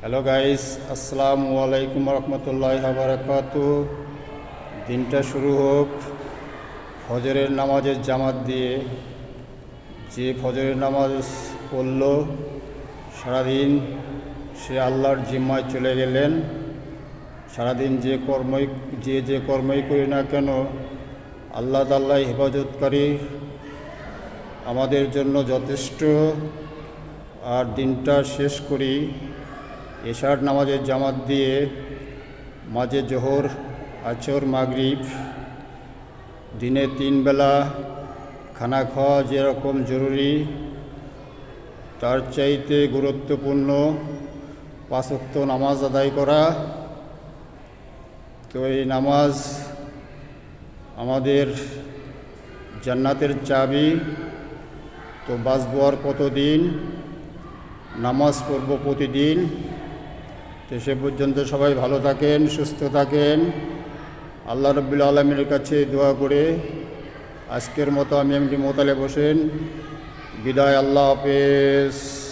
Hello guys আসসালামু আলাইকুম রহমতুল্লাহ বারাকাত দিনটা শুরু হোক। ফজরের নামাজের জামাত দিয়ে যে ফজরের নামাজ পড়ল, সারাদিন সে আল্লাহর জিম্মায় চলে গেলেন। সারাদিন যে কর্মই, যে যে কর্মই করি না কেন, আল্লাহ তাল্লাহ হেফাজতকারী আমাদের জন্য যথেষ্ট। আর দিনটা শেষ করি। এশার নামাজের জামাত দিয়ে মাঝে জোহর আচর মাগরিব, দিনে তিন বেলা খানা খাওয়া যেরকম জরুরি, তার চাইতে গুরুত্বপূর্ণ পাঁচক্ত নামাজ আদায় করা। তো এই নামাজ আমাদের জান্নাতের চাবি। তো বাঁচবো আর কতদিন? নামাজ পড়ব প্রতিদিন। তো সে পর্যন্ত সবাই ভালো থাকেন, সুস্থ থাকেন। আল্লাহ রব্বুল আলমীর কাছে দোয়া করে, আজকের মতো আমি এমনি মোতালে বসেন। বিদায়, আল্লাহ হাফেজ।